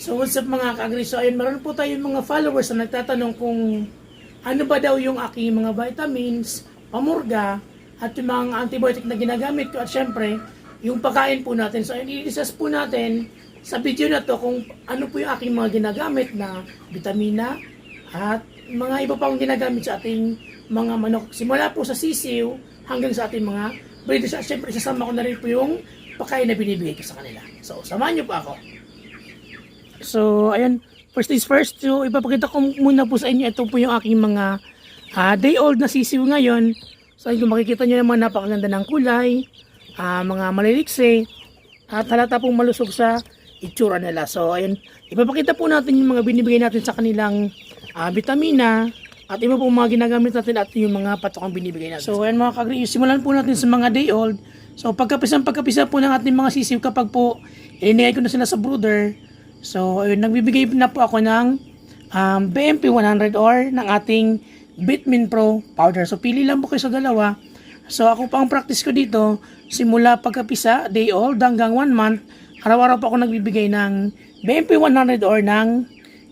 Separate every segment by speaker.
Speaker 1: So what's up mga kaagri? So ayun, meron po tayong mga followers na nagtatanong kung ano ba daw yung aking mga vitamins, pamurga, at yung mga antibiotic na ginagamit ko. At syempre, yung pagkain po natin. So ayun, i-discuss po natin sa video na to kung ano po yung aking mga ginagamit na vitamina at mga iba pang ginagamit sa ating mga manok. Simula po sa sisiw hanggang sa ating mga breeders. At syempre, isasama ko na rin po yung pagkain na binibigay ko sa kanila. So, samahan niyo po ako. So, ayan. First things first, so ipapakita ko muna po sa inyo. Ito po yung aking mga ah, day old na sisiw ngayon. So, ayun, makikita nyo naman, napakaganda ng kulay. ah, mga maliliksi. At halata pong malusog sa itsura nila. So, ayun. Ipapakita po natin yung mga binibigay natin sa kanilang ah, vitamina. At iba pong mga ginagamit natin at yung mga patokang binibigay natin. So, ayan mga kagri, simulan po natin sa mga day old. So, pagkapisang pagkapisa po ng ating mga sisiw kapag po ininigay ko na sila sa brooder, So, ayun, nagbibigay na po ako ng um, BMP 100 or ng ating Bitmin Pro powder. So, pili lang po kayo sa dalawa. So, ako pa ang practice ko dito, simula pagkapisa, day old, hanggang 1 month, araw-araw po ako nagbibigay ng BMP 100 or ng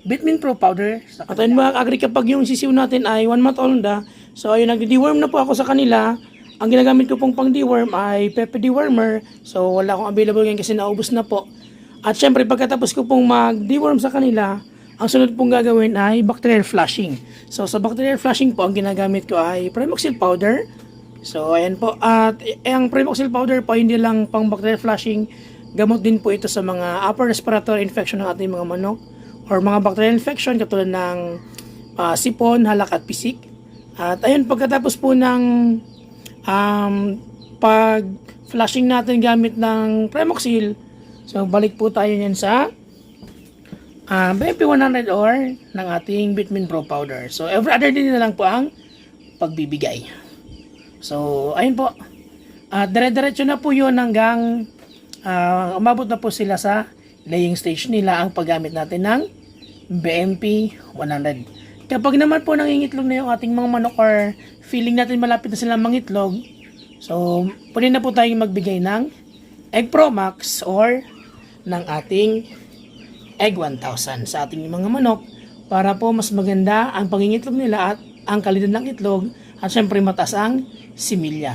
Speaker 1: Bitmin Pro powder. At ayun mga agri, kapag yung sisiw natin ay 1 month old na, so ayun, nagdi-deworm na po ako sa kanila. Ang ginagamit ko pong pang deworm ay Pepe dewormer. So, wala akong available ngayon kasi naubos na po. At syempre, pagkatapos ko pong mag-deworm sa kanila, ang sunod pong gagawin ay bacterial flushing. So, sa bacterial flushing po, ang ginagamit ko ay Primoxil powder. So, ayan po. At eh, ang Primoxil powder po, hindi lang pang bacterial flushing, gamot din po ito sa mga upper respiratory infection ng ating mga manok or mga bacterial infection katulad ng ah, sipon, halak at pisik. At ayun, pagkatapos po ng um, pag flushing natin gamit ng Primoxil, So, balik po tayo niyan sa uh, BP 100 or ng ating Bitmin Pro Powder. So, every other day na lang po ang pagbibigay. So, ayun po. At dire-diretso na po yun hanggang ah, umabot na po sila sa laying stage nila ang paggamit natin ng BMP 100. Kapag naman po nangingitlog na yung ating mga manok or feeling natin malapit na silang mangitlog, so pwede na po tayong magbigay ng Egg Pro Max or ng ating Egg 1000 sa ating mga manok para po mas maganda ang pangingitlog nila at ang kalidad ng itlog at syempre mataas ang similya.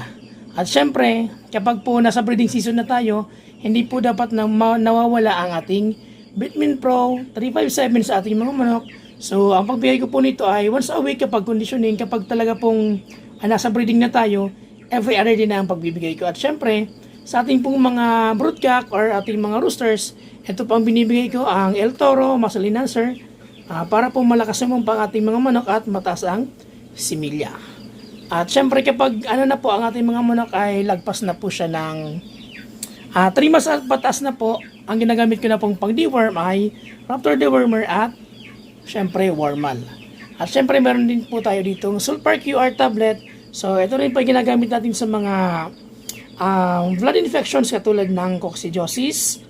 Speaker 1: At syempre, kapag po nasa breeding season na tayo, hindi po dapat na nawawala ang ating Bitmin Pro 357 sa ating mga manok. So, ang pagbigay ko po nito ay once a week kapag conditioning, kapag talaga pong ah, nasa breeding na tayo, every other day na ang pagbibigay ko. At syempre, sa ating pong mga broodcock or ating mga roosters, ito po ang binibigay ko, ang El Toro, Muscle Enhancer, ah, para po malakas naman pang ating mga manok at mataas ang similya. At syempre kapag ano na po ang ating mga manok ay lagpas na po siya ng 3 months at pataas na po, ang ginagamit ko na pong pang deworm ay Raptor Dewormer at syempre Warmal. At syempre meron din po tayo ditong Sulfur QR tablet. So ito rin po ginagamit natin sa mga um, blood infections katulad ng coccidiosis,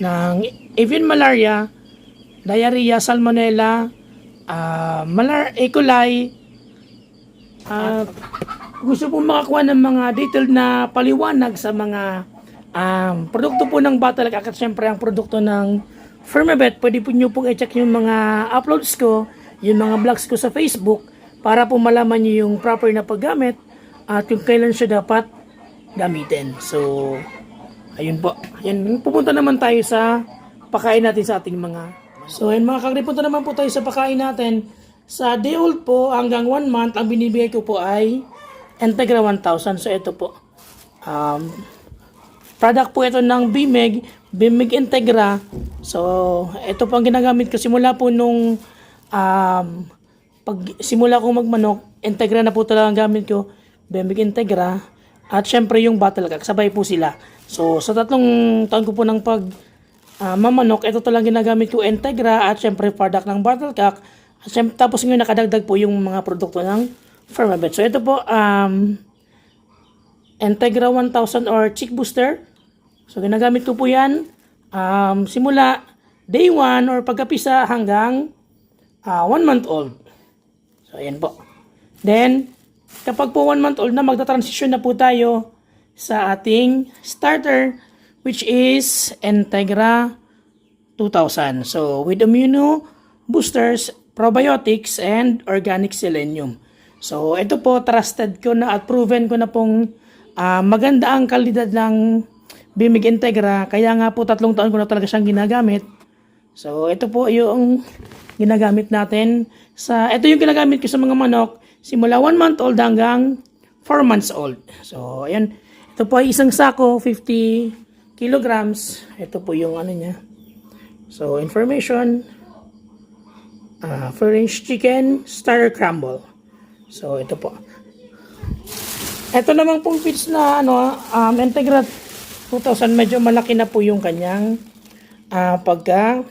Speaker 1: ng avian malaria, diarrhea, salmonella, uh, malar E. coli, at gusto po makakuha ng mga detailed na paliwanag sa mga um, produkto po ng Batalak at syempre ang produkto ng Firmabet, pwede po nyo pong i-check yung mga uploads ko, yung mga vlogs ko sa Facebook para po malaman nyo yung proper na paggamit at kung kailan siya dapat gamitin. So, ayun po. Ayun, pupunta naman tayo sa pakain natin sa ating mga So, ayun mga kagri, punta naman po tayo sa pakain natin. Sa day old po, hanggang 1 month, ang binibigay ko po ay Integra 1000. So, ito po. Um, product po ito ng Bimeg, Bimeg Integra. So, ito po ang ginagamit ko simula po nung um, pag simula ko magmanok, Integra na po talaga ang gamit ko, Bimeg Integra. At syempre yung Battle Cock, sabay po sila. So, sa tatlong taon ko po ng pag ah, mamanok, ito talagang ginagamit ko Integra at syempre product ng Battle Cock. At syempre, tapos ngayon nakadagdag po yung mga produkto ng Firmabet. So, ito po, um, Integra 1000 or Chick Booster. So, ginagamit ko po yan um, simula day 1 or pagkapisa hanggang 1 month old. So, ayan po. Then, kapag po 1 month old na, magta-transition na po tayo sa ating starter which is Integra 2000. So, with immuno boosters, probiotics, and organic selenium. So, ito po, trusted ko na at proven ko na pong ah, maganda ang kalidad ng Bimig Integra. Kaya nga po, tatlong taon ko na talaga siyang ginagamit. So, ito po yung ginagamit natin. sa Ito yung ginagamit ko sa mga manok simula 1 month old hanggang 4 months old. So, ayan. Ito po ay isang sako, 50 kilograms. Ito po yung ano niya. So, information. Uh, French chicken, star crumble. So, ito po. Ito naman pong feeds na ano, um, Integra 2000, medyo malaki na po yung kanyang ah, pagka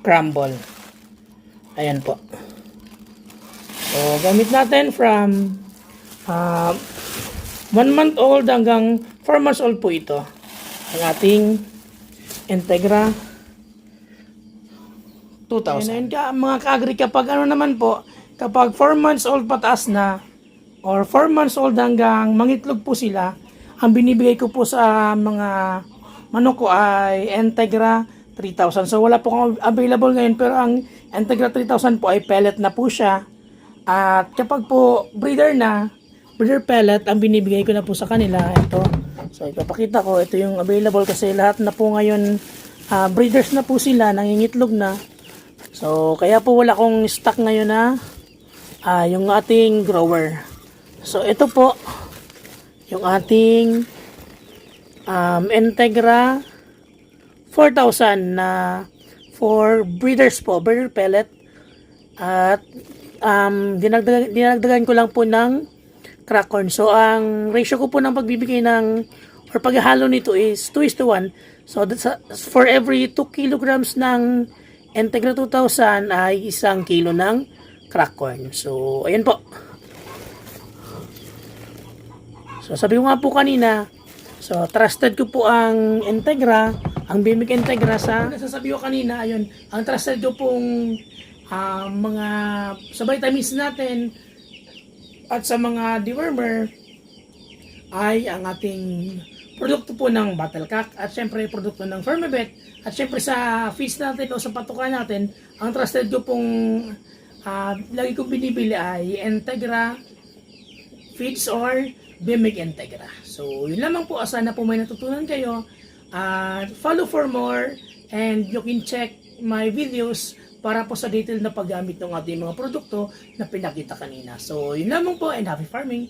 Speaker 1: crumble. Ayan po. So, gamit natin from uh, 1 month old hanggang 4 months old po ito. Ang ating Integra 2000. And ka, mga ka-agri, kapag ano naman po, kapag 4 months old pataas na, or 4 months old hanggang mangitlog po sila, ang binibigay ko po sa mga manok ko ay Integra 3000. So wala po akong available ngayon pero ang Integra 3000 po ay pellet na po siya. At kapag po breeder na, breeder pellet, ang binibigay ko na po sa kanila, ito. So ipapakita ko, ito yung available kasi lahat na po ngayon ah, breeders na po sila, nangingitlog na. So kaya po wala akong stock ngayon na ah, yung ating grower. So ito po, yung ating um, Integra 4,000 na for breeders po, breeder pellet. At um, dinagdagan, dinagdagan ko lang po ng crack corn. So, ang ratio ko po ng pagbibigay ng or paghahalo nito is 2 is to 1. So, that's, uh, for every 2 kilograms ng Integra 2000 ay isang kilo ng crack corn. So, ayan po. So sabi ko nga po kanina, so trusted ko po ang Integra, ang Bimig Integra sa nasasabi ko kanina, ayun, ang trusted ko pong ah, mga sa vitamins natin at sa mga dewormer ay ang ating produkto po ng Battlecock at syempre produkto ng Firmabet at syempre sa feeds natin o sa patukan natin, ang trusted ko pong ah, lagi kong binibili ay Integra feeds or Bimig Integra. So, yun lamang po. Sana po may natutunan kayo. Uh, follow for more and you can check my videos para po sa detail na paggamit ng ating mga produkto na pinakita kanina. So, yun lamang po and happy farming!